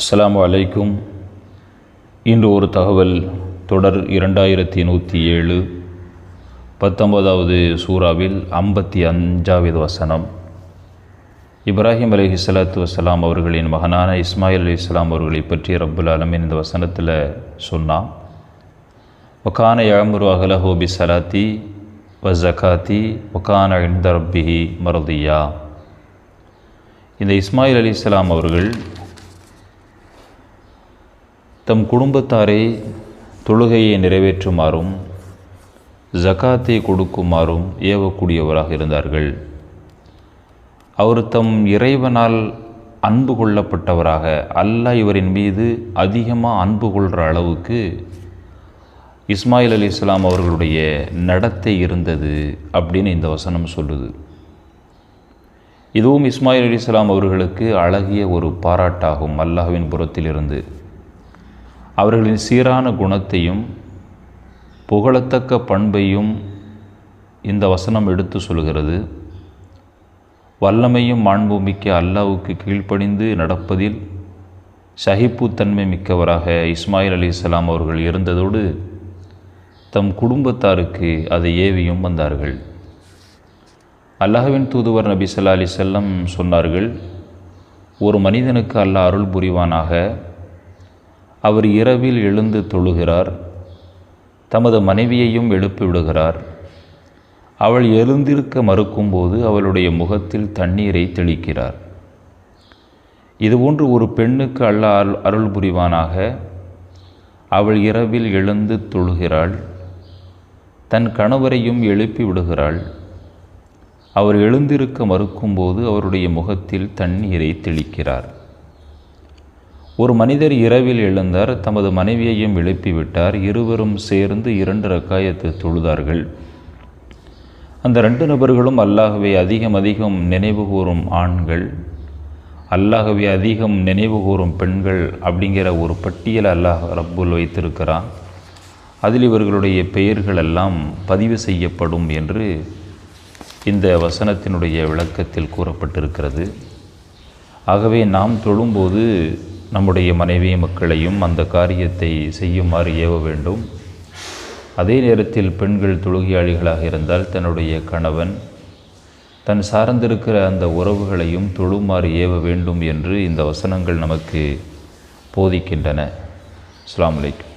அஸ்லாம் வலைக்கும் இன்று ஒரு தகவல் தொடர் இரண்டாயிரத்தி நூற்றி ஏழு பத்தொன்பதாவது சூறாவில் ஐம்பத்தி அஞ்சாவது வசனம். இப்ராஹிம் அலஹி சலாத்து வசலாம் அவர்களின் மகனான இஸ்மாயில் அலி இஸ்லாம் அவர்களை பற்றி ரப்புல் அலமின் இந்த வசனத்தில் சொன்னான். ஒகான யாமுரு அகலஹோ சலாத்தி வ ஜகாத்தி ஒகான இந்த ரப்பிஹி மருதியா. இந்த இஸ்மாயில் அலி இஸ்லாம் அவர்கள் தம் குடும்பத்தாரை தொழுகையை நிறைவேற்றுமாறும் ஜகாத்தை கொடுக்குமாறும் ஏவக்கூடியவராக இருந்தார்கள். அவர் தம் இறைவனால் அன்பு கொள்ளப்பட்டவராக அல்லாஹ் இவரின் மீது அதிகமாக அன்பு கொள்கிற அளவுக்கு இஸ்மாயில் அலி இஸ்லாம் அவர்களுடைய நடத்தை இருந்தது அப்படின்னு இந்த வசனம் சொல்லுது. இதுவும் இஸ்மாயில் அலி இஸ்லாம் அவர்களுக்கு அழகிய ஒரு பாராட்டாகும் அல்லாஹ்வின் புறத்திலிருந்து. அவர்களின் சீரான குணத்தையும் புகழத்தக்க பண்பையும் இந்த வசனம் எடுத்து சொல்கிறது. வல்லமையும் மாண்புமிக்க அல்லாவுக்கு கீழ்ப்படிந்து நடப்பதில் சகிப்புத்தன்மை மிக்கவராக இஸ்மாயில் அலி இஸ்லாம் அவர்கள் இருந்ததோடு தம் குடும்பத்தாருக்கு அதை ஏவியும் வந்தார்கள். அல்லாஹ்வின் தூதுவர் நபி சல்லா அலி செல்லம் சொன்னார்கள் ஒரு மனிதனுக்கு அல்லாஹ் அருள் புரிவானாக அவர் இரவில் எழுந்து தொழுகிறார். தமது மனைவியையும் எழுப்பி விடுகிறார். அவள் எழுந்திருக்க மறுக்கும்போது அவளுடைய முகத்தில் தண்ணீரை தெளிக்கிறார். இதுபோன்று ஒரு பெண்ணுக்கு அல்லாஹ் அருள் புரிவானாக. அவள் இரவில் எழுந்து தொழுகிறாள். தன் கணவரையும் எழுப்பி விடுகிறாள். அவர் எழுந்திருக்க மறுக்கும்போது அவருடைய முகத்தில் தண்ணீரை தெளிக்கிறார். ஒரு மனிதர் இரவில் எழுந்தார் தமது மனைவியையும் எழுப்பிவிட்டார் இருவரும் சேர்ந்து இரண்டு ரக்காயத்து தொழுதார்கள். அந்த ரெண்டு நபர்களும் அல்லாகவே அதிகம் அதிகம் நினைவு கூறும் ஆண்கள் அல்லாகவே அதிகம் நினைவு கூறும் பெண்கள் அப்படிங்கிற ஒரு பட்டியல் அல்லாஹ் ரப்புல் வைத்திருக்கிறான். அதில் இவர்களுடைய பெயர்கள் எல்லாம் பதிவு செய்யப்படும் என்று இந்த வசனத்தினுடைய விளக்கத்தில் கூறப்பட்டிருக்கிறது. ஆகவே நாம் தொழும்போது நம்முடைய மனைவி மக்களையும் அந்த காரியத்தை செய்யுமாறு ஏவ வேண்டும். அதே நேரத்தில் பெண்கள் தொழுகையாளிகளாக இருந்தால் தன்னுடைய கணவன் தன் சார்ந்திருக்கிற அந்த உறவுகளையும் தொழுமாறு ஏவ வேண்டும் என்று இந்த வசனங்கள் நமக்கு போதிக்கின்றன. அஸ்லாம் வலைக்கும்